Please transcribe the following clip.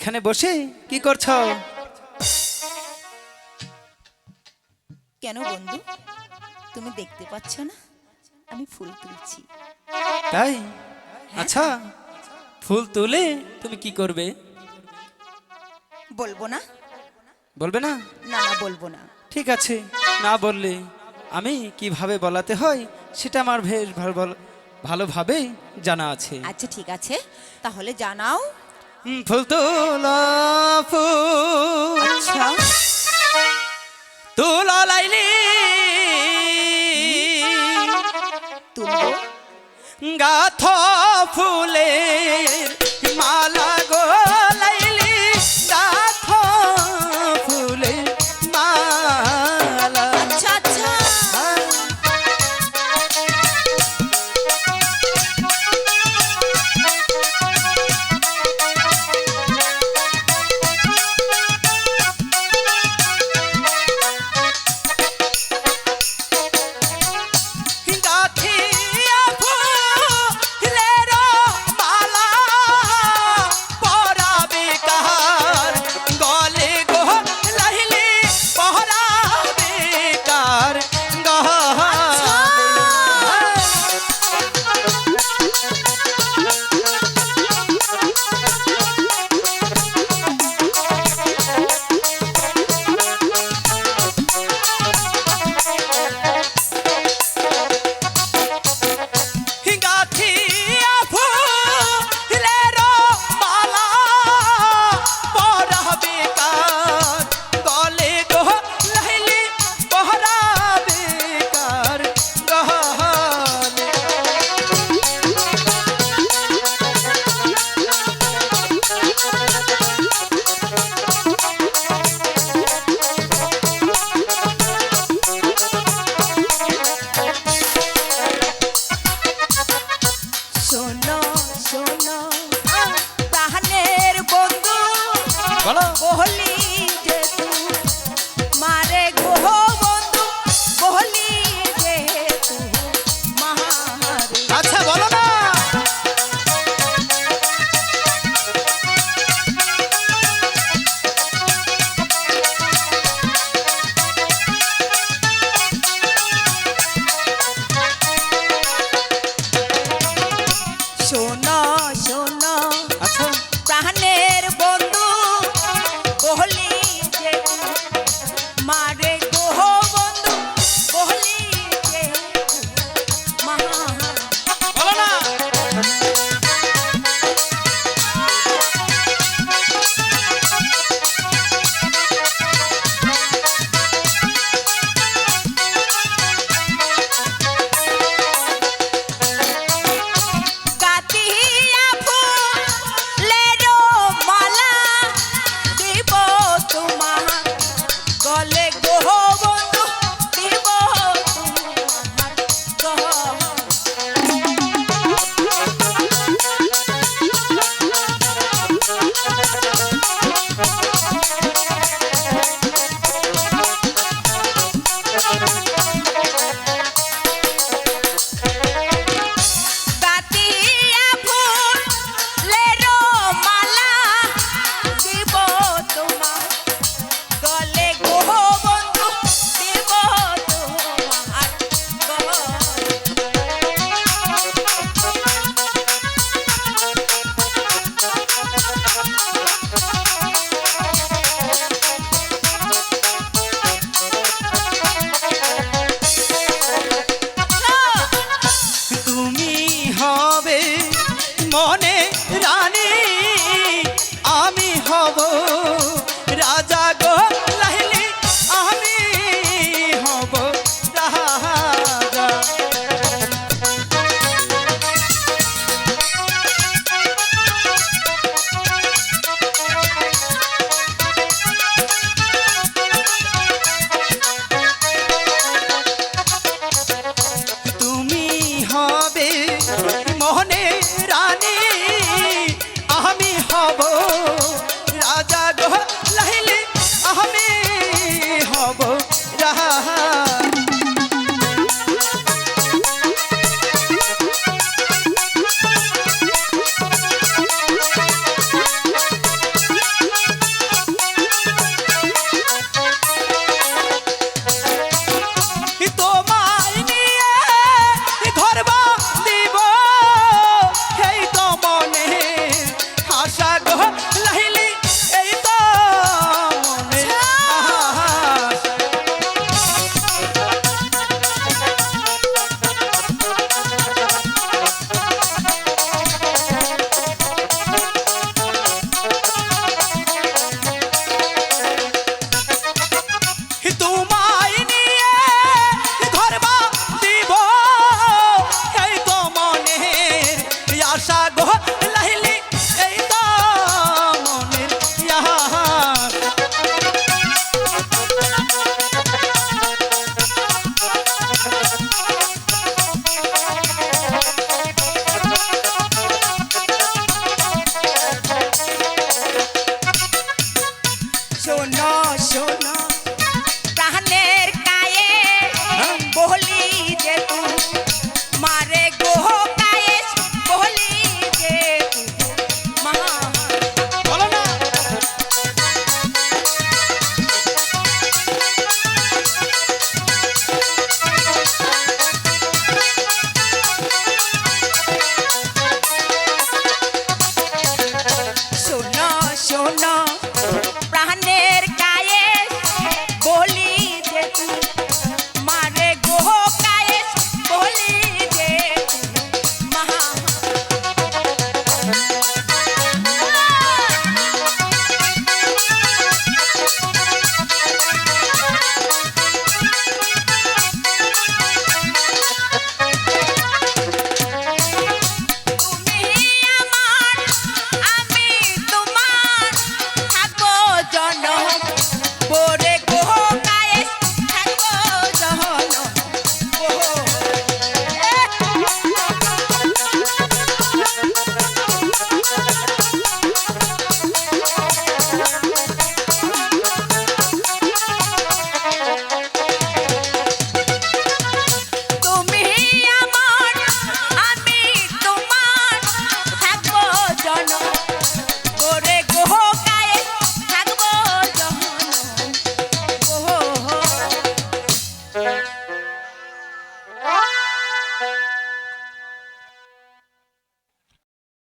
এখানে বসে কি করছ? কেন বন্ধু? তুমি দেখতে পাচ্ছ না? আমি ফুল তুলছি। তাই? আচ্ছা ফুল তুলে তুমি কি করবে? বলব না? বলবে না? না না বলব না। ঠিক আছে না বললে আমি কীভাবে বলাতে হয় সেটা আমার বেশ ভালো ভালো- ভালোভাবেই জানা আছে। আচ্ছা ঠিক আছে। তাহলে জানাও ফুল তোলা ফুল তোলা লাইলি। গাথ ফুলের বলো। বহলি মনে রানী